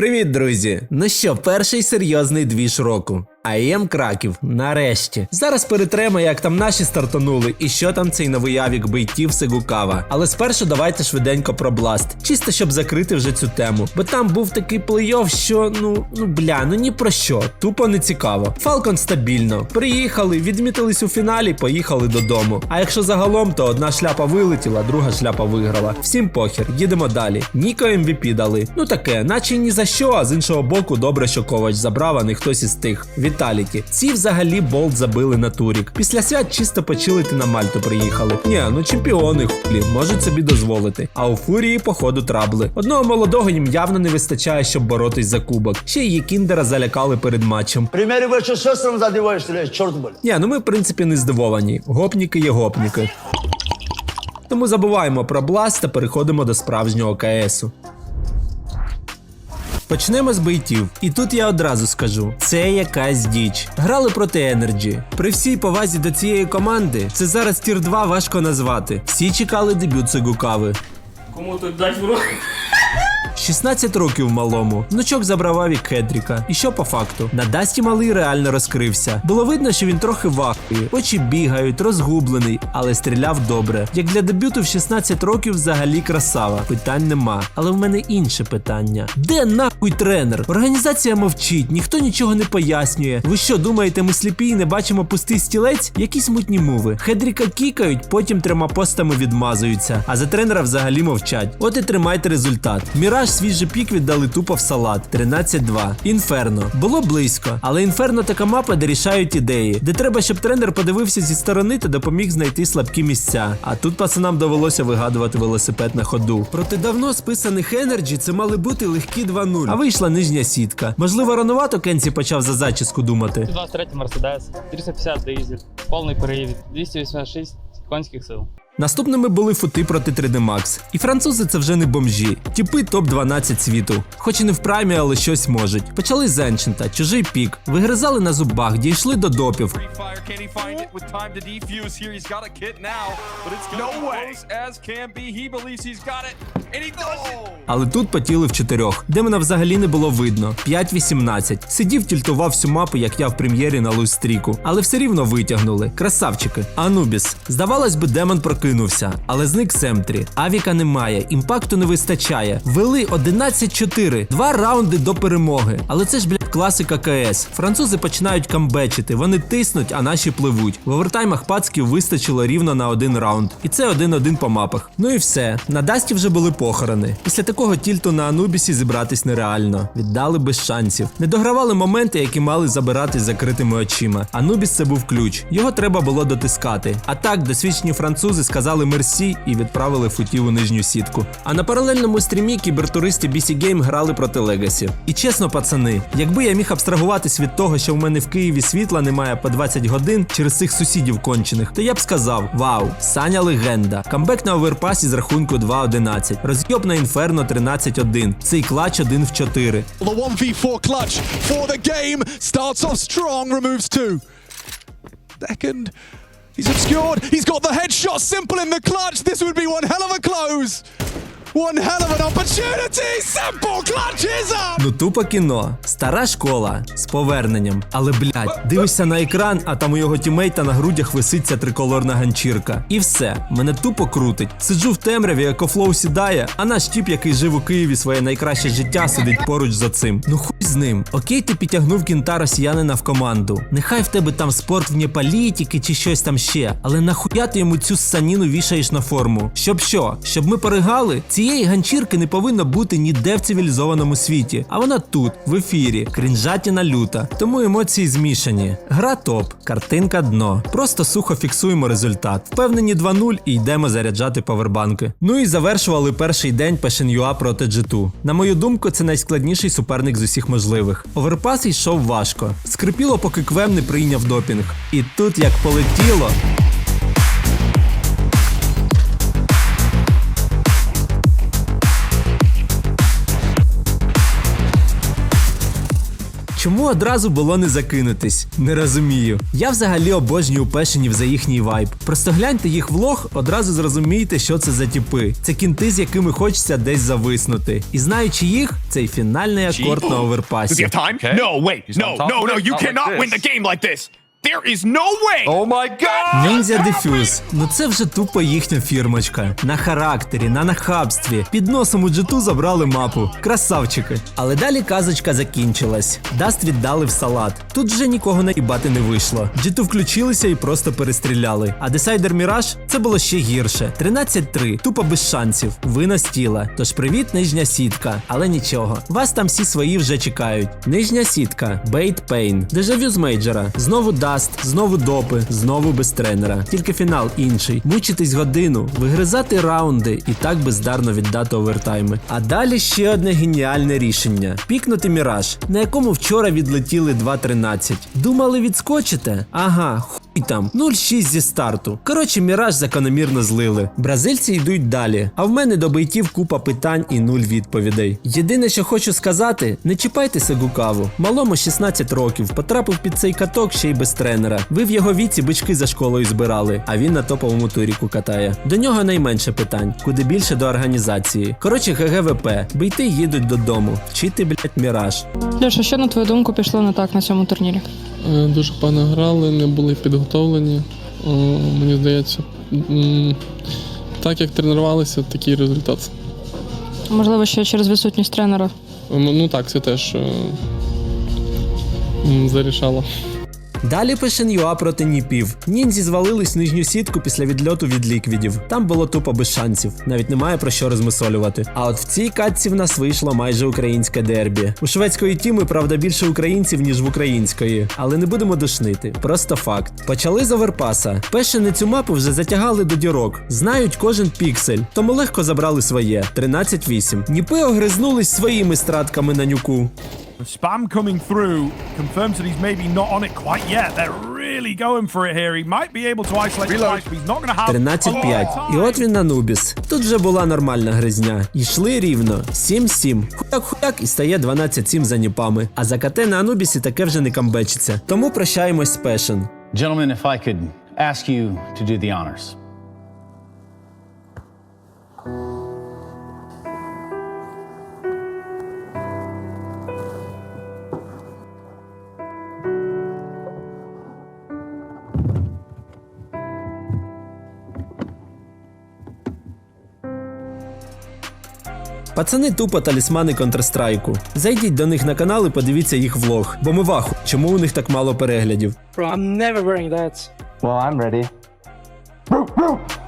Привіт, друзі! Ну що, перший серйозний двіж року. АЄМ Краків, нарешті. Зараз перетремо, як там наші стартанули, і що там цей новий авік бейтів Сегукава. Але спершу давайте швиденько про Бласт. Чисто щоб закрити вже цю тему. Бо там був такий плей-офф, що ну ну бля, ну ні про що. Тупо не цікаво. Фалкон стабільно. Приїхали, відмітились у фіналі, поїхали додому. А якщо загалом, то одна шляпа вилетіла, друга шляпа виграла. Всім похер, їдемо далі. Ніко MVP дали. Ну таке, наче ні за що, а з іншого боку, добре, що ковач забрав, а не хтось із тих. Віталіки. Ці взагалі болт забили на турік. Після свят чисто почилити на Мальту приїхали. Ні, ну чемпіони хулі, можуть собі дозволити. А у фурії, походу, трабли. Одного молодого їм явно не вистачає, щоб боротись за кубок. Ще її кіндера залякали перед матчем. Вы что сестрам задеваешь, стреляешь, черт. Ні, ну ми в принципі не здивовані. Гопніки є гопніки. Тому забуваємо про бласт та переходимо до справжнього КСу. Почнемо з бейтів. І тут я одразу скажу: це якась діч. Грали проти Енерджі. При всій повазі до цієї команди, це зараз тір 2 важко назвати. Всі чекали дебют Сегукави. Кому тут дать в руку? 16 років малому. Внучок забрав авік Хедріка. І що по факту? На Дасті малий реально розкрився. Було видно, що він трохи вахує. Очі бігають, розгублений, але стріляв добре. Як для дебюту в 16 років взагалі красава. Питань нема. Але в мене інше питання: де нахуй тренер? Організація мовчить, ніхто нічого не пояснює. Ви що думаєте, ми сліпі і не бачимо пустий стілець? Якісь мутні мови. Хедріка кікають, потім трьома постами відмазуються. А за тренера взагалі мовчать. От і тримайте результат. Міраж свіжий пік віддали тупо в салат. 13-2. Інферно. Було близько, але інферно така мапа, де рішають ідеї, де треба, щоб тренер подивився зі сторони та допоміг знайти слабкі місця. А тут пацанам довелося вигадувати велосипед на ходу. Проти давно списаних енерджі це мали бути легкі 2-0. А вийшла нижня сітка. Можливо, ранувато Кенсі почав за зачіску думати. 23 Мерседес, 350 дизель, повний привід, 286 конських сил. Наступними були фути проти 3D Max. І французи це вже не бомжі. Тіпи топ-12 світу. Хоч і не в праймі, але щось можуть. Почали з Енчента, чужий пік, вигризали на зубах, дійшли до допів. Але тут потіли в чотирьох, де мене взагалі не було видно. 5-18. Сидів, тільтував всю мапу, як я в прем'єрі на луз-стріку. Але все рівно витягнули. Красавчики. Анубіс. Здавалось би, демон прокинувся, але зник Семтрі. Авіка немає, імпакту не вистачає. Вели 11-4. Два раунди до перемоги. Але це ж, блядь, класика КС. Французи починають камбечити, вони тиснуть, а наші пливуть. В овертаймах пацків вистачило рівно на один раунд. І це один-один по мапах. Ну і все. На Дасті вже були похорони. Після такого тільту на Анубісі зібратись нереально. Віддали без шансів. Не догравали моменти, які мали забирати закритими очима. Анубіс це був ключ. Його треба було дотискати. А так, досвідчені французи сказали мерсі і відправили футів у нижню сітку. А на паралельному стрімі кібертуристи BC Game грали проти Легасі. І чесно, пацани, якби я міг абстрагуватись від того, що в мене в Києві світла немає по 20 годин через цих сусідів кончених, то я б сказав: Вау, Саня легенда. Камбек на оверпасі з рахунку 2-11. Розйоб на інферно 13-1. Цей клач 1 в 4. The 1v4 clutch for the game starts off strong, removes two. Second, he's obscured. He's got the headshot simple in the clutch. This would be one hell of a close. One hell of an opportunity. Simple clutches up. Ну тупо кіно, стара школа з поверненням. Але блядь, дивишся на екран, а там у його тімейта на грудях висить ця триколорна ганчірка. І все, мене тупо крутить. Сиджу в темряві, екофлоу сідає, а наш тіп, який жив у Києві своє найкраще життя, сидить поруч за цим. Ну хуй з ним. Окей, ти підтягнув кінта росіянина в команду. Нехай в тебе там спорт вне політики чи щось там ще. Але нахуя ти йому цю ссаніну вішаєш на форму? Щоб що? Щоб ми поригали? Цієї ганчірки не повинно бути ніде в цивілізованому світі. А вона тут, в ефірі, крінжатіна люта. Тому емоції змішані. Гра топ, картинка дно. Просто сухо фіксуємо результат. Впевнені 2-0 і йдемо заряджати павербанки. Ну і завершували перший день Passion.ua проти G2. На мою думку, це найскладніший суперник з усіх можливих. Оверпас йшов важко. Скрипіло, поки Квем не прийняв допінг. І тут як полетіло. Чому одразу було не закинутись? Не розумію. Я взагалі обожнюю пешенів за їхній вайб. Просто гляньте їх влог, одразу зрозумієте, що це за тіпи. Це кінти, з якими хочеться десь зависнути. І знаючи їх, цей фінальний акорд на оверпасі. No, wait. No, no, no. You cannot win the game like this. There is no way. Oh my god! Ніндзя Дефюз. Ну це вже тупо їхня фірмочка. На характері, на нахабстві. Під носом у джиту забрали мапу. Красавчики. Але далі казочка закінчилась. Даст віддали в салат. Тут вже нікого наїбати не вийшло. Джиту включилися і просто перестріляли. А Десайдер Міраж це було ще гірше. 13-3, тупо без шансів. Ви на стіла. Тож привіт, нижня сітка. Але нічого. Вас там всі свої вже чекають. Нижня сітка, Бейт Пейн, Дежавю з мейджора. Знову Даст, знову допи, знову без тренера. Тільки фінал інший. Мучитись годину, вигризати раунди і так бездарно віддати овертайми. А далі ще одне геніальне рішення: пікнути міраж, на якому вчора відлетіли 2.13. Думали відскочите? Ага, хуй там 0-6 зі старту. Коротше, міраж закономірно злили. Бразильці йдуть далі. А в мене до бейтів купа питань і нуль відповідей. Єдине, що хочу сказати, не чіпайте Сегукаву. Малому 16 років, потрапив під цей каток ще й без тренера. Ви в його віці бички за школою збирали, а він на топовому туріку катає. До нього найменше питань, куди більше до організації. Коротше, ГГВП, бейти їдуть додому, вчити, блять, міраж. Льоша, що на твою думку пішло не так на цьому турнірі? Е, Дуже погано грали, не були підготовлені. Мені здається, так як тренувалися, такий результат. Можливо, ще через відсутність тренера. Ну так, це теж е, зарішало. Далі пише Юа проти Ніпів. Ніндзі звалились в нижню сітку після відльоту від ліквідів. Там було тупо без шансів. Навіть немає про що розмисолювати. А от в цій катці в нас вийшло майже українське дербі. У шведської тіми, правда, більше українців, ніж в української. Але не будемо душнити. Просто факт. Почали з оверпаса. Пешени цю мапу вже затягали до дірок. Знають кожен піксель, тому легко забрали своє. 13-8. Ніпи огризнулись своїми стратками на нюку. Spam coming through confirms that he's maybe not on it quite yet. They're really going for it here. He might be able to isolate twice, but he's not going to have 13-5. І от він на Нубіс. Тут вже була нормальна гризня. Йшли рівно. 7-7. Хуяк-хуяк і стає 12-7 за ніпами. А за КТ на Анубісі таке вже не камбечиться. Тому прощаємось з Пешен. Gentlemen, if I could ask you to do the honors. Пацани тупо талісмани Counter-Strike. Зайдіть до них на канал і подивіться їх влог. Бо ми ваху, чому у них так мало переглядів. Bro, I'm never wearing that. Well, I'm ready.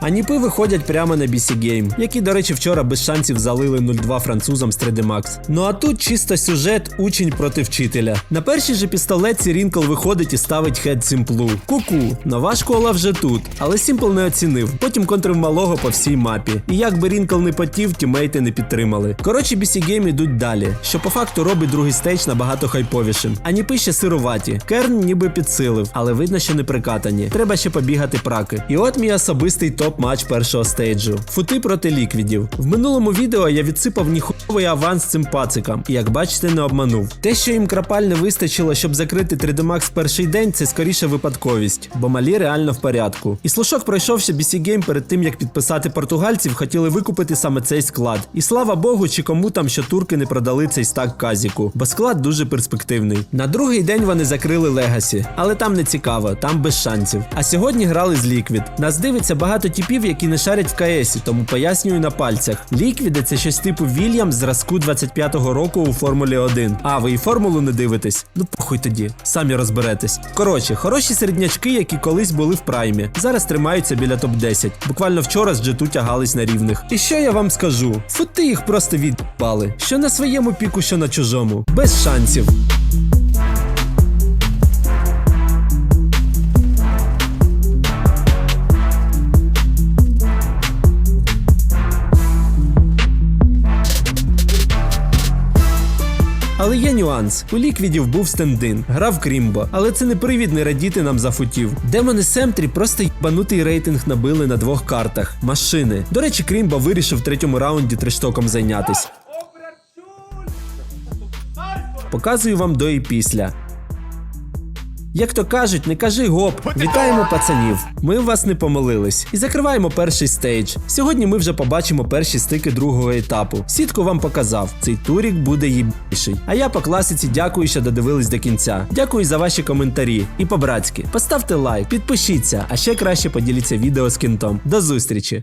А ніпи виходять прямо на BC Game, які, до речі, вчора без шансів залили 0-2 французам з 3D Max. Ну а тут чисто сюжет учень проти вчителя. На першій же пістолетці Рінкл виходить і ставить хед Сімплу. Ку-ку, нова школа вже тут. Але Сімпл не оцінив. Потім контрив малого по всій мапі. І як би Рінкл не потів, тімейти не підтримали. Коротше, BC Game ідуть далі, що по факту робить другий стейдж набагато хайповішим. А ніпи ще сироваті. Керн ніби підсилив, але видно, що не прикатані. Треба ще побігати праки. І от мій особистий топ-матч першого стейджу. Фути проти ліквідів. В минулому відео я відсипав ніхуйовий аванс цим пацикам, і як бачите, не обманув. Те, що їм крапаль не вистачило, щоб закрити 3D Max в перший день, це скоріше випадковість, бо малі реально в порядку. І слушок пройшовся BC Game перед тим, як підписати португальців, хотіли викупити саме цей склад. І слава Богу, чи кому там, що турки не продали цей стак казіку, бо склад дуже перспективний. На другий день вони закрили Легасі, але там не цікаво, там без шансів. А сьогодні грали з Ліквід. Нас дивиться багато типів, які не шарять в КСі, тому пояснюю на пальцях. Ліквіди це щось типу Вільям зразку 25-го року у Формулі 1. А ви і формулу не дивитесь? Ну похуй тоді, самі розберетесь. Коротше, хороші середнячки, які колись були в праймі, зараз тримаються біля топ-10. Буквально вчора з джету тягались на рівних. І що я вам скажу? Фути їх просто відпали. Що на своєму піку, що на чужому. Без шансів. Але є нюанс. У ліквідів був стендин, грав Крімбо, але це не привід не радіти нам за футів. Демони Семтрі просто їбанутий рейтинг набили на двох картах машини. До речі, Крімбо вирішив в третьому раунді трештоком зайнятись. Показую вам до і після. Як то кажуть, не кажи гоп. Вітаємо пацанів. Ми вас не помилились. І закриваємо перший стейдж. Сьогодні ми вже побачимо перші стики другого етапу. Сітку вам показав. Цей турік буде їбіший. А я по класиці дякую, що додивились до кінця. Дякую за ваші коментарі. І по-братськи. Поставте лайк, підпишіться, а ще краще поділіться відео з кінтом. До зустрічі!